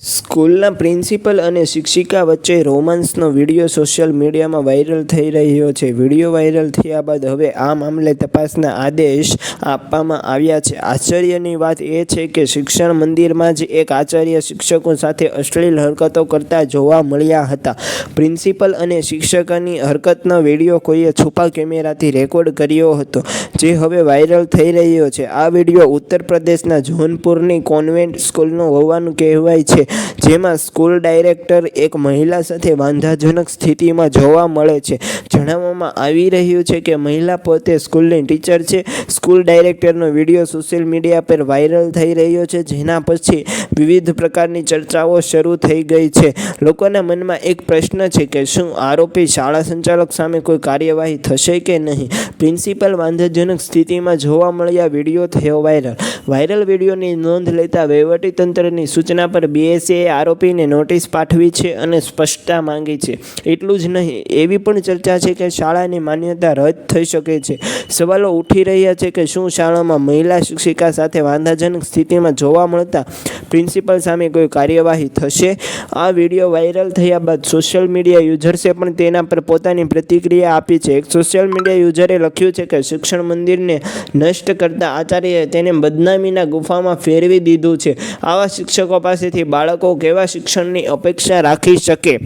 સ્કૂલના પ્રિન્સિપલ અને શિક્ષિકા વચ્ચે રોમાન્સનો વીડિયો સોશિયલ મીડિયામાં વાયરલ થઈ રહ્યો છે. વીડિયો વાયરલ થયા બાદ હવે આ મામલે તપાસના આદેશ આપવામાં આવ્યા છે. આશ્ચર્યની વાત એ છે કે શિક્ષણ મંદિરમાં જ એક આચાર્ય શિક્ષકો સાથે અશ્લીલ હરકતો કરતા જોવા મળ્યા હતા. પ્રિન્સિપલ અને શિક્ષકની હરકતનો વીડિયો કોઈએ છુપા કેમેરાથી રેકોર્ડ કર્યો હતો, જે હવે વાયરલ થઈ રહ્યો છે. આ વીડિયો ઉત્તર પ્રદેશના જોનપુરની કોન્વેન્ટ સ્કૂલનો હોવાનું કહેવાય છે. જેમાં સ્કૂલ ડાયરેક્ટર એક મહિલા સાથે વાંધાજનક સ્થિતિમાં જોવા મળે છે. જણાવવામાં આવી રહ્યું છે કે મહિલા પોતે સ્કૂલની ટીચર છે. સ્કૂલ ડાયરેક્ટરનો વીડિયો સોશિયલ મીડિયા પર વાયરલ થઈ રહ્યો છે, જેના પછી વિવિધ પ્રકારની ચર્ચાઓ શરૂ થઈ ગઈ છે. લોકોના મનમાં એક પ્રશ્ન છે કે શું આરોપી શાળા સંચાલક સામે કોઈ કાર્યવાહી થશે કે નહીં? પ્રિન્સિપલ વાંધાજનક સ્થિતિમાં જોવા મળ્યા વીડિયો થયો વાયરલ. વાયરલ વિડીયોની નોંધ લેતા વહીવટીતંત્રની સૂચના પર બીએસસીએ આરોપીને નોટિસ પાઠવી છે અને સ્પષ્ટતા માંગી છે. એટલું જ નહીં, એવી પણ ચર્ચા છે કે શાળાની માન્યતા રદ થઈ શકે છે. સવાલો ઉઠી રહ્યા છે કે શું શાળામાં મહિલા શિક્ષિકા સાથે વાંધાજનક સ્થિતિમાં જોવા મળતા પ્રિન્સિપલ સામે કોઈ કાર્યવાહી થશે? આ વીડિયો વાયરલ થયા બાદ સોશિયલ મીડિયા યુઝર્સે પણ તેના પર પોતાની પ્રતિક્રિયા આપી છે. એક સોશિયલ મીડિયા યુઝરે લખ્યું છે કે શિક્ષણ મંદિરને નષ્ટ કરતા આચાર્યએ તેને બદનામીના ગુફામાં ફેરવી દીધું છે. આવા શિક્ષકો પાસેથી બાળકો કેવા શિક્ષણની અપેક્ષા રાખી શકે?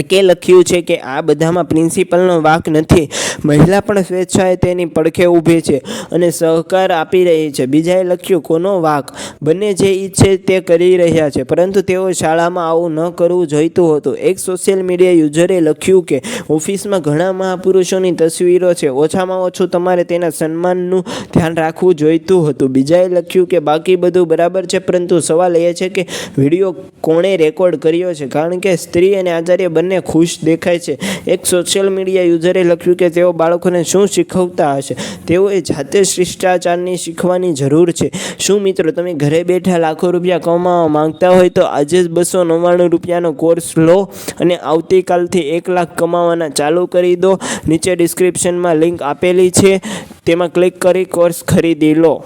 કે લખ્યું છે કે આ બધામાં પ્રિન્સિપલનો વાંક નથી. મહિલા પણ સ્વેચ્છાએ તેની પડખે ઊભી છે અને સહકાર આપી રહી છે. બીજાએ લખ્યું, કોનો વાંક? બંને જે ઈચ્છે તે કરી રહ્યા છે. પરંતુ તેઓ શાળામાં આવું ન કરવું જોઈતું હતું. એક સોશિયલ મીડિયા યુઝરે લખ્યું કે, ઓફિસમાં ઘણા મહાપુરુષોની તસવીરો છે. ઓછામાં ઓછું તમારે તેના સન્માનનું ધ્યાન રાખવું જોઈતું હતું. બીજાએ લખ્યું કે, બાકી બધું બરાબર છે, પરંતુ સવાલ એ છે કે, વીડિયો કોણે રેકોર્ડ કર્યો છે? કારણ કે સ્ત્રી અને આચાર્ય બંને ખુશ દેખાય છે. એક સોશિયલ મીડિયા યુઝરે લખ્યું કે તેઓ બાળકોને શું શીખવતા હશે? તેઓએ જાતે શિષ્ટાચારની શીખવાની જરૂર છે. શું મિત્રો, તમે ઘરે બેઠા લાખો રૂપિયા કમાવા માંગતા હોય તો આજે જ બસો નવ્વાણું રૂપિયાનો કોર્સ લો અને આવતીકાલથી એક લાખ કમાવાના ચાલુ કરી દો. નીચે ડિસ્ક્રિપ્શનમાં લિંક આપેલી છે. તેમાં ક્લિક કરી કોર્સ ખરીદી લો.